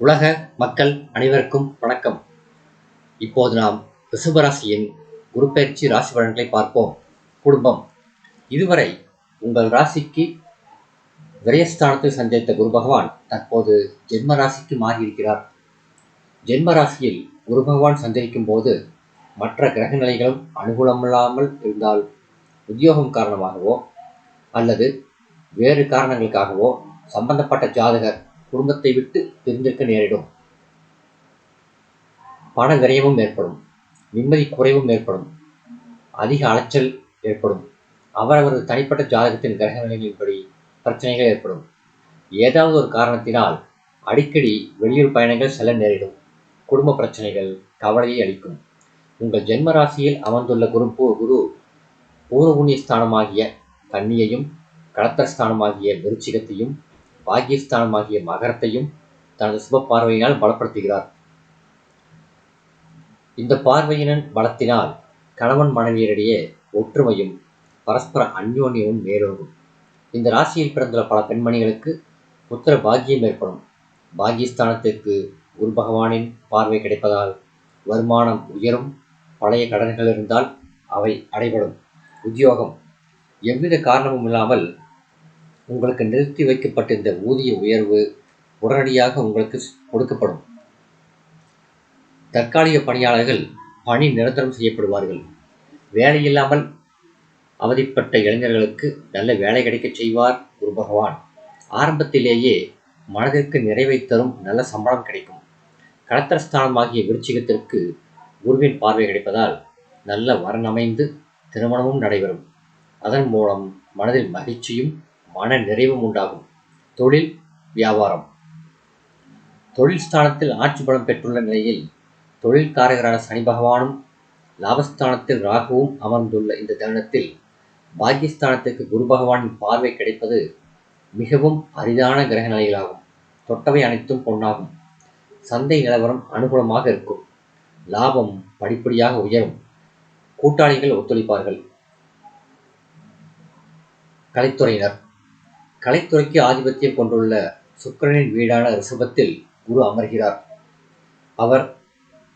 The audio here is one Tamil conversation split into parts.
உலக மக்கள் அனைவருக்கும் வணக்கம். இப்போது நாம் ரிஷபராசியின் குருப்பெயர்ச்சி ராசி பலன்களை பார்ப்போம். குடும்பம். இதுவரை உங்கள் ராசிக்கு விரயஸ்தானத்தில் சந்தித்த குரு பகவான் தற்போது ஜென்ம ராசிக்கு மாறியிருக்கிறார். ஜென்ம ராசியில் குரு பகவான் சஞ்சரிக்கும் போது மற்ற கிரக நிலைகளும் அனுகூலமில்லாமல் இருந்தால் உத்தியோகம் காரணமாகவோ அல்லது வேறு காரணங்களுக்காகவோ சம்பந்தப்பட்ட ஜாதகர் குடும்பத்தை விட்டு பிரிந்திருக்க நேரிடும். பண விரயமும் ஏற்படும். நிம்மதி குறைவும் ஏற்படும். அதிக அலைச்சல் ஏற்படும். அவரவரது தனிப்பட்ட ஜாதகத்தின் கிரக நிலைகளின்படி பிரச்சனைகள் ஏற்படும். ஏதாவது ஒரு காரணத்தினால் அடிக்கடி வெளியூர் பயணங்கள் செல்ல நேரிடும். குடும்ப பிரச்சனைகள் கவலையை அளிக்கும். உங்கள் ஜென்ம ராசியில் அமர்ந்துள்ள குரு குரு பூர்வபுண்ணிய ஸ்தானமாகிய கன்னியையும் கடத்தஸ்தானமாகிய விருச்சிகத்தையும் பாகிஸ்தானமாகிய மகரத்தையும் தனது சுப பார்வையினால் பலப்படுத்துகிறார். இந்த பார்வையினன் பலத்தினால் கணவன் மனைவியரிடையே ஒற்றுமையும் பரஸ்பர அந்யோன்யமும் மேலோங்கும். இந்த ராசியில் பிறந்துள்ள பல பெண்மணிகளுக்கு புத்திர பாக்கியம் ஏற்படும். பாகிஸ்தானத்திற்கு குரு பகவானின் பார்வை கிடைப்பதால் வருமானம் உயரும். பழைய கடன்கள் இருந்தால் அவை அடைபடும். உத்தியோகம் எவ்வித காரணமும் இல்லாமல் உங்களுக்கு நிறுத்தி வைக்கப்பட்டிருந்த ஊதிய உயர்வு உடனடியாக உங்களுக்கு கொடுக்கப்படும். தற்காலிக பணியாளர்கள் பணி நிரந்தரம் செய்யப்படுவார்கள். வேலையில்லாமல் அவதிப்பட்ட இளைஞர்களுக்கு நல்ல வேலை கிடைக்கச் செய்வார் குரு பகவான். ஆரம்பத்திலேயே மனதிற்கு நிறைவை தரும் நல்ல சம்பளம் கிடைக்கும். கடத்தரஸ்தானமாகிய விருச்சிகத்திற்கு குருவின் பார்வை கிடைப்பதால் நல்ல வரன் அமைந்து திருமணமும் நடைபெறும். அதன் மூலம் மனதில் மகிழ்ச்சியும் மன நிறைவும் உண்டாகும். தொழில் வியாபாரம். தொழில் ஸ்தானத்தில் ஆட்சி பலம் பெற்றுள்ள நிலையில் தொழில்காரகரான சனி பகவானும் லாபஸ்தானத்தில் ராகுவும் அமர்ந்துள்ள இந்த தருணத்தில் பாக்கியஸ்தானத்திற்கு குரு பகவானின் பார்வை கிடைப்பது மிகவும் அரிதான கிரக நிலைகளாகும். தொட்டவை அனைத்தும் பொன்னாகும். சந்தை நிலவரம் அனுகூலமாக இருக்கும். லாபம் படிப்படியாக உயரும். கூட்டாளிகள் ஒத்துழைப்பார்கள். கலைத்துறையினர் கலைத்துறைக்கு ஆதிபத்தியம் கொண்டுள்ள சுக்கிரனின் வீடான ரிஷபத்தில் குரு அமர்கிறார். அவர்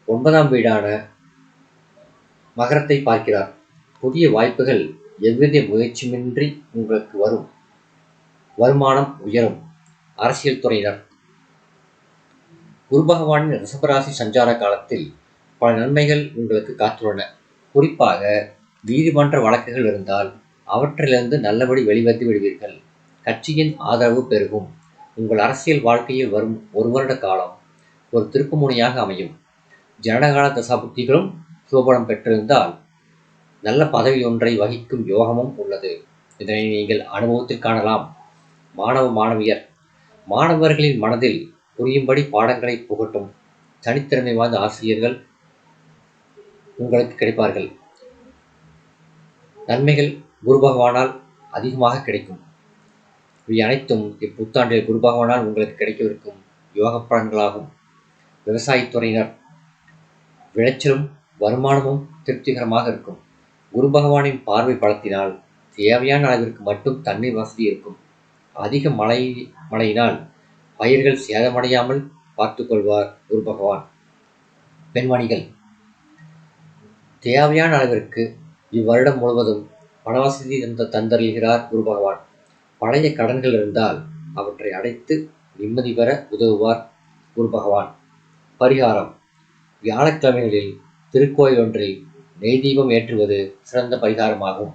ஒன்பதாம் வீடான மகரத்தை பார்க்கிறார். புதிய வாய்ப்புகள் எவ்வித முயற்சியுமின்றி உங்களுக்கு வரும். வருமானம் உயரும். அரசியல் துறையினர். குரு பகவானின் ரிஷபராசி சஞ்சார காலத்தில் பல நன்மைகள் உங்களுக்கு காத்துள்ளன. குறிப்பாக நீதிமன்ற வழக்குகள் இருந்தால் அவற்றிலிருந்து நல்லபடி வெளிவந்து விடுவீர்கள். கட்சியின் ஆதரவு பெருகும். உங்கள் அரசியல் வாழ்க்கையில் வரும் ஒரு வருட காலம் ஒரு திருப்புமுனையாக அமையும். ஜனகால தசாபுத்திகளும் சோபனம் பெற்றிருந்தால் நல்ல பதவி ஒன்றை வகிக்கும் யோகமும் உள்ளது. இதனை நீங்கள் அனுபவத்தில் காணலாம். மாணவ மாணவியர் மாணவர்களின் மனதில் புரியும்படி பாடங்களை புகட்டும். தனித்திறமை வாய்ந்த ஆசிரியர்கள் உங்களுக்கு கிடைப்பார்கள். நன்மைகள் குரு பகவானால் அதிகமாக கிடைக்கும். இவை அனைத்தும் இப்புத்தாண்டில் குரு பகவானால் உங்களுக்கு கிடைக்கவிருக்கும் யோக பலன்களாகும். விவசாயத்துறையினர் விளைச்சலும் வருமானமும் திருப்திகரமாக இருக்கும். குரு பகவானின் பார்வை பலத்தினால் தேவையான அளவிற்கு மட்டும் தண்ணீர் வசதி இருக்கும். அதிக மழை மழையினால் பயிர்கள் சேதமடையாமல் பார்த்துக்கொள்வார் குரு பகவான். பெண்மணிகள் தேவையான அளவிற்கு இவ்வருடம் முழுவதும் பணவசதி தந்த தந்தருகிறார் குரு பகவான். பழைய கடன்கள் இருந்தால் அவற்றை அடைத்து நிம்மதி பெற உதவுவார் குரு பகவான். பரிகாரம். வியாழக்கிழமைகளில் திருக்கோயில் ஒன்றில் நெய் தீபம் ஏற்றுவது சிறந்த பரிகாரமாகும்.